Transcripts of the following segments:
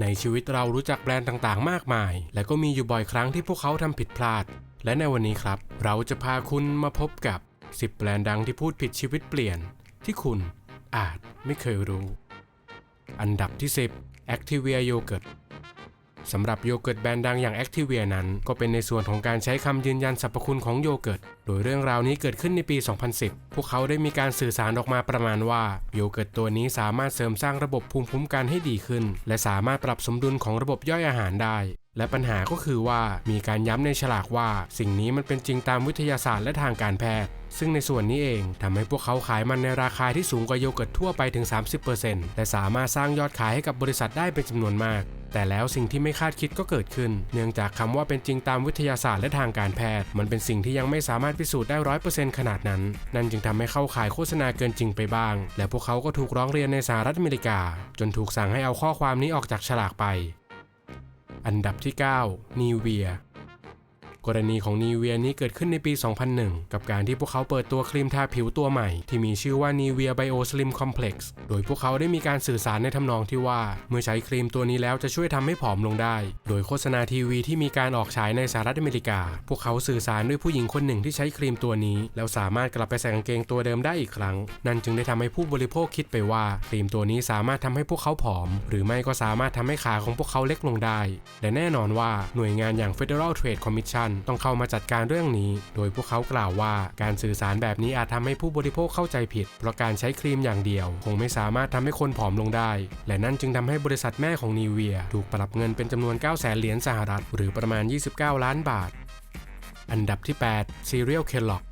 ในชีวิตเรารู้จักแบรนด์ต่างๆ มากมาย และก็มีอยู่บ่อยครั้งที่พวกเขาทำผิดพลาด และในวันนี้ครับ เราจะพาคุณมาพบกับ 10 แบรนด์ดังที่พูดผิดชีวิตเปลี่ยน ที่คุณอาจไม่เคยรู้ อันดับที่ 10 Activia Yogurt สำหรับโยเกิร์ตแบรนด์ดังอย่างแอคทีเวียนั้น ก็เป็นในส่วนของการใช้คำยืนยันสรรพคุณของโยเกิร์ต โดยเรื่องราวนี้เกิดขึ้นในปี 2010 พวกเขาได้มีการสื่อสารออกมาประมาณว่าโยเกิร์ตตัวนี้สามารถเสริมสร้างระบบภูมิคุ้มกันให้ดีขึ้น และสามารถปรับสมดุลของระบบย่อยอาหารได้ และปัญหาก็คือว่ามีการย้ำในฉลากว่า สิ่งนี้มันเป็นจริงตามวิทยาศาสตร์และทางการแพทย์ ซึ่งในส่วนนี้เองทำให้พวกเขาขายมันในราคาที่สูงกว่าโยเกิร์ตทั่วไปถึง 30%และสามารถสร้างยอดขายให้กับบริษัทได้เป็นจำนวนมากแต่แล้วสิ่งที่ไม่คาดคิดก็เกิดขึ้น เนื่องจากคำว่าเป็นจริงตามวิทยาศาสตร์และทางการแพทย์ มันเป็นสิ่งที่ยังไม่สามารถพิสูจน์ได้ร้อยเปอร์เซ็นต์ขนาดนั้น นั่นจึงทำให้เข้าขายโฆษณาเกินจริงไปบ้าง และพวกเขาก็ถูกร้องเรียนในสหรัฐอเมริกา จนถูกสั่งให้เอาข้อความนี้ออกจากฉลากไป อันดับที่9นิวเวีย กรณีของนีเวียนี้เกิดขึ้นในปี 2001 กับการที่พวกเขาเปิดตัวครีมทาผิวตัวใหม่ ที่มีชื่อว่า Nivea Bio Slim Complex โดยพวกเขาได้มีการสื่อสารในทำนองที่ว่า เมื่อใช้ครีมตัวนี้แล้วจะช่วยทำให้ผอมลงได้ โดยโฆษณาทีวีที่มีการออกฉายในสหรัฐอเมริกา พวกเขาสื่อสารด้วยผู้หญิงคนหนึ่งที่ใช้ครีมตัวนี้ แล้วสามารถกลับไปใส่กางเกงตัวเดิมได้อีกครั้ง นั่นจึงได้ทำให้ผู้บริโภคคิดไปว่า ครีมตัวนี้สามารถทำให้พวกเขาผอม หรือไม่ก็สามารถทำให้ขาของพวกเขาเล็กลงได้ และแน่นอนว่าหน่วยงานอย่าง Federal Trade Commission ต้องเข้ามาจัดการเรื่องนี้ โดยพวกเขากล่าวว่าการสื่อสารแบบนี้อาจทำให้ผู้บริโภคเข้าใจผิด เพราะการใช้ครีมอย่างเดียว คงไม่สามารถทำให้คนผอมลงได้ และนั่นจึงทำให้บริษัทแม่ของนีเวียถูกปรับเงินเป็นจำนวน 9 0 0 0 0 0เหรียญสหรัฐ หรือประมาณ 29 ล้านบาท อันดับที่ 8 Serial Kellogg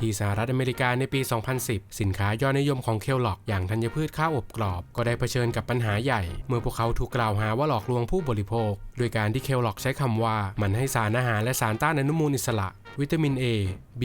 ที่สหรัฐอเมริกาในปี 2010 สินค้ายอดนิยมของเคลล็อกอย่างธัญพืชข้าวอบกรอบ ก็ได้เผชิญกับปัญหาใหญ่ เมื่อพวกเขาถูกกล่าวหาว่าหลอกลวงผู้บริโภค โดยการที่เคลล็อกใช้คำว่ามันให้สารอาหารและสารต้านอนุมูลอิสระ วิตามิน A B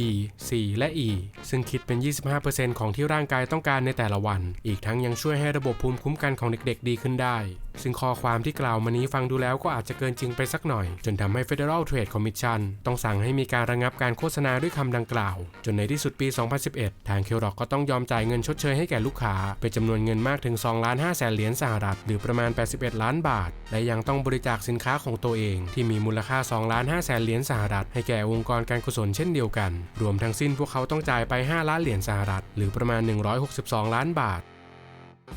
C และ E ซึ่งคิดเป็น 25%ของที่ร่างกายต้องการในแต่ละวัน อีกทั้งยังช่วยให้ระบบภูมิคุ้มกันของเด็กๆ ดีขึ้นได้ ซึ่งข้อความที่กล่าวมานี้ฟังดูแล้วก็อาจจะเกินจริงไปสักหน่อย จนทำให้ Federal Trade Commission ต้องสั่งให้มีการระงับการโฆษณาด้วยคำดังกล่าว จนในที่สุดปี 2011 ทางเคลล็อกก็ต้องยอมจ่ายเงินชดเชยให้แก่ลูกค้า เป็นจำนวนเงินมากถึง2ล้าน5แสนเหรียญสหรัฐหรือประมาณ 81 ล้านบาท และยังต้องบริจาคสินค้าของตัวเอง ที่มีมูลค่า2ล้าน5แสนเหรียญสหรัฐให้แก่องค์กรการกุศลเช่นเดียวกัน รวมทั้งสิ้นพวกเขาต้องจ่ายไป 5 ล้านเหรียญสหรัฐ หรือประมาณ 162 ล้านบาท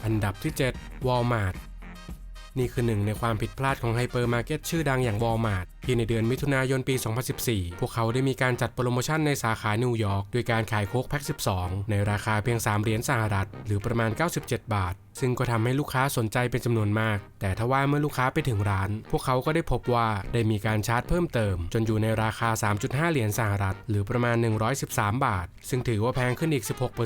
อันดับที่ 7 Walmart นี่คือหนึ่งในความผิดพลาดของไฮเปอร์มาร์เก็ตชื่อดังอย่าง Walmart ที่ในเดือนมิถุนายนปี 2014 พวกเขาได้มีการจัดโปรโมชั่นในสาขานิวยอร์กด้วยการขายโค้กแพ็ค 12 ในราคาเพียง 3 เหรียญสหรัฐ หรือประมาณ 97 บาท ซึ่งก็ทำให้ลูกค้าสนใจเป็นจำนวนมาก แต่ทว่าเมื่อลูกค้าไปถึงร้าน พวกเขาก็ได้พบว่าได้มีการชาร์จเพิ่มเติม จนอยู่ในราคา 3.5 เหรียญสหรัฐ หรือประมาณ 113 บาท ซึ่งถือว่าแพงขึ้นอีก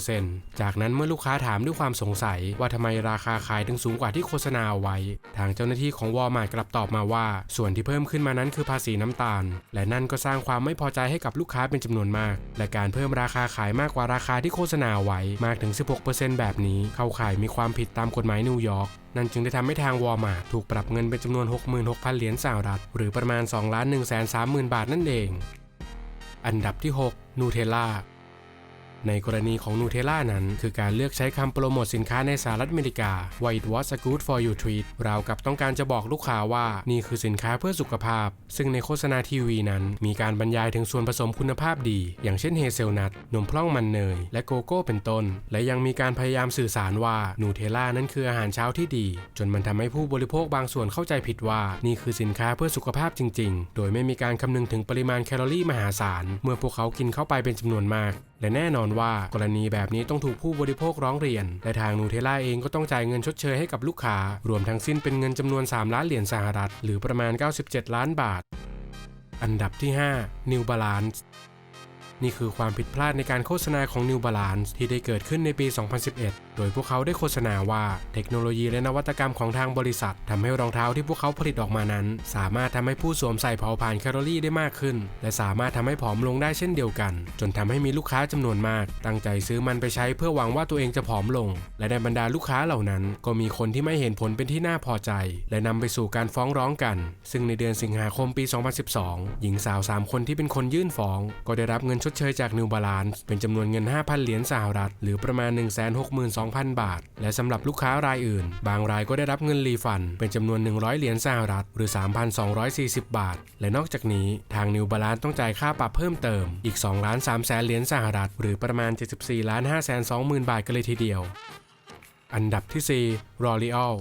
16%จากนั้นเมื่อลูกค้าถามด้วยความสงสัย ว่าทำไมราคาขายถึงสูงกว่าที่โฆษณาเอาไว้ ทางเจ้าหน้าที่ของวอลมาร์ทกลับตอบมาว่า ส่วนที่เพิ่มขึ้นมานั้นคือภาษีน้ำตาล และนั่นก็สร้างความไม่พอใจให้กับลูกค้าเป็นจำนวนมาก และการเพิ่มราคาขายมากกว่าราคาที่โฆษณาไว้มากถึง 16%แบบนี้เข้าข่ายมีความผิดตามกฎหมายนิวยอร์กนั่นจึงได้ทำให้ทางวอร์มาร์ถูกปรับเงินเป็นจำนวน 66,000 เหรียญสหรัฐ หรือประมาณ2ล้าน1 3 0 0 0 0 บาทนั่นเอง อันดับที่ 6 นูเทลล่า ในกรณีของนูเทลล่านั้น คือการเลือกใช้คำโปรโมทสินค้าในสหรัฐอเมริกาว่า it was a good for you treat ราวกับต้องการจะบอกลูกค้าว่านี่คือสินค้าเพื่อสุขภาพ ซึ่งในโฆษณาทีวีนั้น มีการบรรยายถึงส่วนผสมคุณภาพดี อย่างเช่นเฮเซลนัทนมพร่องมันเนย และโกโก้เป็นต้น และยังมีการพยายามสื่อสารว่านูเทลล่านั้นคืออาหารเช้าที่ดี จนมันทำให้ผู้บริโภคบางส่วนเข้าใจผิดว่า นี่คือสินค้าเพื่อสุขภาพจริง ๆ โดยไม่มีการคำนึงถึงปริมาณแคลอรี่มหาศาล เมื่อพวกเขากินเข้าไปเป็นจำนวนมาก และแน่นอนว่ากรณีแบบนี้ต้องถูกผู้บริโภคร้องเรียน และทางนูเทล่าเองก็ต้องจ่ายเงินชดเชยให้กับลูกค้า รวมทั้งสิ้นเป็นเงินจำนวน 3 ล้านเหรียญสหรัฐ หรือประมาณ 97 ล้านบาท อันดับที่ 5 New Balance นี่คือความผิดพลาดในการโฆษณาของ New Balance ที่ได้เกิดขึ้นในปี 2011 โดยพวกเขาได้โฆษณาว่าเทคโนโลยีและนวัตกรรมของทางบริษัททำให้รองเท้าที่พวกเขาผลิตออกมานั้น สามารถทำให้ผู้สวมใส่เผาผลาญแคลอรี่ได้มากขึ้น และสามารถทำให้ผอมลงได้เช่นเดียวกัน จนทำให้มีลูกค้าจำนวนมาก ตั้งใจซื้อมันไปใช้เพื่อหวังว่าตัวเองจะผอมลง และในบรรดาลูกค้าเหล่านั้น ก็มีคนที่ไม่เห็นผลเป็นที่น่าพอใจ และนำไปสู่การฟ้องร้องกัน ซึ่งในเดือนสิงหาคมปี 2012 หญิงสาว 3 คนที่เป็นคนยื่นฟ้อง ก็ได้รับเงินชดเชยจาก New Balance เป็นจำนวนเงิน 5,000 เหรียญสหรัฐ หรือประมาณ 162,000 บาท และสำหรับลูกค้ารายอื่น บางรายก็ได้รับเงินรีฟัน เป็นจำนวน 100 เหรียญสหรัฐ หรือ 3,240 บาท และนอกจากนี้ทาง New Balance ต้องจ่ายค่าปรับเพิ่มเติมอีก2ล้าน3แสนเหรียญสหรัฐ หรือประมาณ 74ล้าน5แสน20,000 บาทกันเลยทีเดียว อันดับที่4 L'Oreal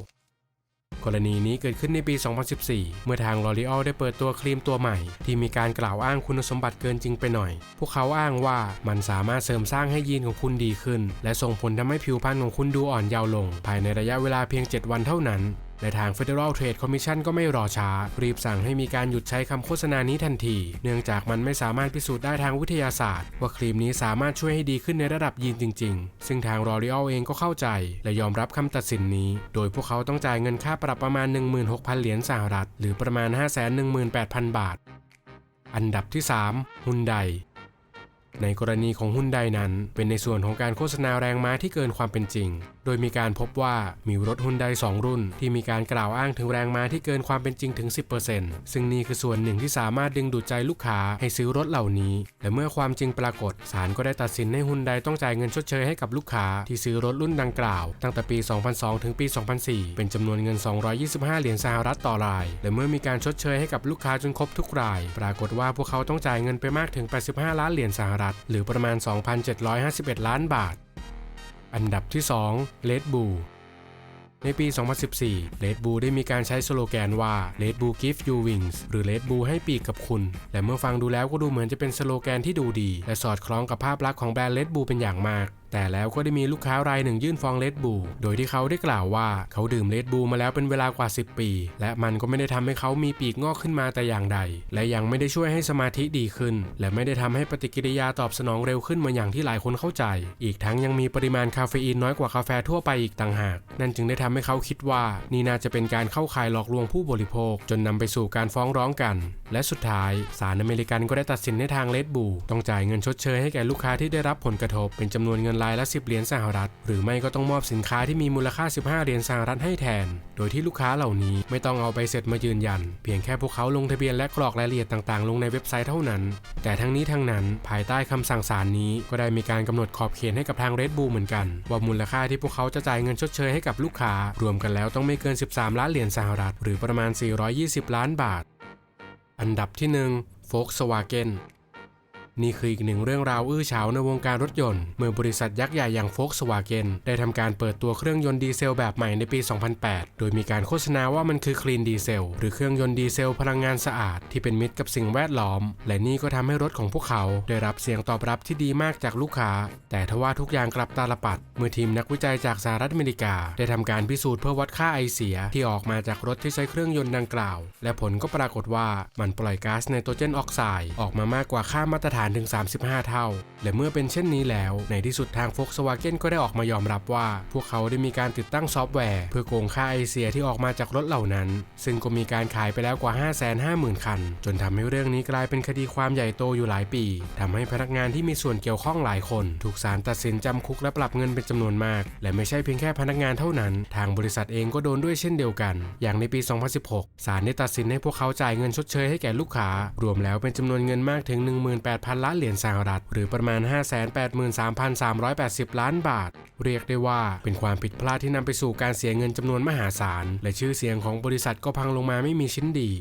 กรณีนี้เกิดขึ้นในปี 2014 เมื่อทางลอรีออลได้เปิดตัวครีมตัวใหม่ ที่มีการกล่าวอ้างคุณสมบัติเกินจริงไปหน่อย พวกเขาอ้างว่ามันสามารถเสริมสร้างให้ยีนของคุณดีขึ้น และส่งผลทำให้ผิวพรรณของคุณดูอ่อนเยาว์ลง ภายในระยะเวลาเพียง 7 วันเท่านั้น และทาง Federal Trade Commission ก็ไม่รอช้า รีบสั่งให้มีการหยุดใช้คำโฆษณานี้ทันที เนื่องจากมันไม่สามารถพิสูจน์ได้ทางวิทยาศาสตร์ ว่าครีมนี้สามารถช่วยให้ดีขึ้นในระดับยีนจริง ๆ ซึ่งทาง L'Oreal เองก็เข้าใจ และยอมรับคำตัดสินนี้ โดยพวกเขาต้องจ่ายเงินค่าปรับประมาณ 16,000 เหรียญสหรัฐ หรือประมาณ 518,000 บาท อันดับที่ 3 ฮุนไดในกรณีของหุ้นใดนั้น เป็นในส่วนของการโฆษณาแรงม้าที่เกินความเป็นจริง โดยมีการพบว่ามีรถหุ้นใด2 รุ่น ที่มีการกล่าวอ้างถึงแรงม้าที่เกินความเป็นจริงถึง 10%ซึ่งนี่คือส่วนหนึ่งที่สามารถดึงดูดใจลูกค้าให้ซื้อรถเหล่านี้ และเมื่อความจริงปรากฏศาลก็ได้ตัดสินให้หุ้นใดต้องจ่ายเงินชดเชยให้กับลูกค้าที่ซื้อรถรุ่นดังกล่าว ตั้งแต่ปี 2002 ถึงปี 2004 เป็นจำนวนเงิน 225 เหรียญสหรัฐต่อราย และเมื่อมีการชดเชยให้กับลูกค้าจนครบทุกราย ปรากฏว่าพวกเขาต้องจ่ายเงินไปมากถึง 85 ล้านเหรียญสหรัฐ หรือประมาณ 2,751 ล้านบาท อันดับที่2 Red Bull ในปี 2014 Red Bull ได้มีการใช้สโลแกนว่า Red Bull give you wings หรือ Red Bull ให้ปีกกับคุณ และเมื่อฟังดูแล้วก็ดูเหมือนจะเป็นสโลแกนที่ดูดี และสอดคล้องกับภาพลักษณ์ของแบรนด์ Red Bull เป็นอย่างมาก แต่แล้วก็ได้มีลูกค้ารายหนึ่งยื่นฟ้องเลดบูโดยที่เขาได้กล่าวว่าเขาดื่มเลดบูมาแล้วเป็นเวลากว่า 10 ปี และมันก็ไม่ได้ทำให้เขามีปีกงอกขึ้นมาแต่อย่างใด และยังไม่ได้ช่วยให้สมาธิดีขึ้น และไม่ได้ทำให้ปฏิกิริยาตอบสนองเร็วขึ้นเหมือนอย่างที่หลายคนเข้าใจ อีกทั้งยังมีปริมาณคาเฟอีนน้อยกว่ากาแฟทั่วไปอีกต่างหาก นั่นจึงได้ทำให้เขาคิดว่า นี่น่าจะเป็นการเข้าข่ายหลอกลวงผู้บริโภค จนนำไปสู่การฟ้องร้องกัน และสุดท้ายศาลอเมริกันก็ได้ตัดสินในทางเลดบูต้องจ่ายเงินชดเชยให้แก่ลูกค้าที่ได้รับผลกระทบเป็นจำนวนเงินรายละ 10 เหรียญสหรัฐ หรือไม่ก็ต้องมอบสินค้าที่มีมูลค่า 15 เหรียญสหรัฐให้แทน โดยที่ลูกค้าเหล่านี้ไม่ต้องเอาใบเสร็จมายืนยัน เพียงแค่พวกเขาลงทะเบียนและกรอกรายละเอียดต่างๆ ลงในเว็บไซต์เท่านั้น แต่ทั้งนี้ทั้งนั้นภายใต้คำสั่งศาลนี้ก็ได้มีการกำหนดขอบเขตให้กับทางเรดบูเหมือนกัน ว่ามูลค่าที่พวกเขาจะจ่ายเงินชดเชยให้กับลูกค้ารวมกันแล้วต้องไม่เกิน 13 ล้านเหรียญสหรัฐ หรือประมาณ 420 ล้านบาท อันดับที่1 Volkswagen นี่คืออีกหนึ่งเรื่องราวอื้อฉาวในวงการรถยนต์ เมื่อบริษัทยักษ์ใหญ่อย่าง Volkswagen ได้ทำการเปิดตัวเครื่องยนต์ดีเซลแบบใหม่ในปี 2008 โดยมีการโฆษณาว่ามันคือคลีนดีเซลหรือเครื่องยนต์ดีเซลพลังงานสะอาดที่เป็นมิตรกับสิ่งแวดล้อม และนี่ก็ทำให้รถของพวกเขาได้รับเสียงตอบรับที่ดีมากจากลูกค้า แต่ทว่าทุกอย่างกลับตาลปัด เมื่อทีมนักวิจัยจากสหรัฐอเมริกา ได้ทำการพิสูจน์เพื่อวัดค่าไอเสียที่ออกมาจากรถที่ใช้เครื่องยนต์ดังกล่าว และผลก็ปรากฏว่ามันปล่อยก๊าซไนโตรเจนออกไซด์ออกมามากกว่าค่ามาตรฐานถึง 35 เท่า และเมื่อเป็นเช่นนี้แล้ว ในที่สุดทาง Volkswagen ก็ได้ออกมายอมรับว่า พวกเขาได้มีการติดตั้งซอฟต์แวร์ เพื่อโกงค่าไอเสียที่ออกมาจากรถเหล่านั้น ซึ่งก็มีการขายไปแล้วกว่า 550,000 คัน จนทำให้เรื่องนี้กลายเป็นคดีความใหญ่โตอยู่หลายปีทำให้พนักงานที่มีส่วนเกี่ยวข้องหลายคน ถูกศาลตัดสินจำคุกและปรับเงินเป็นจำนวนมาก และไม่ใช่เพียงแค่พนักงานเท่านั้น ทางบริษัทเองก็โดนด้วยเช่นเดียวกัน อย่างในปี 2016 ศาลได้ตัดสินให้พวกเขาจ่ายเงินชดเชยให้แก่ลูกค้ารวมแล้วเป็นจำนวนเงินมากถึง 18,000ล้านเหรียญสหรัฐ หรือประมาณ 583,380 ล้านบาท เรียกได้ว่าเป็นความผิดพลาดที่นำไปสู่การเสียเงินจำนวนมหาศาล และชื่อเสียงของบริษัทก็พังลงมาไม่มีชิ้นดี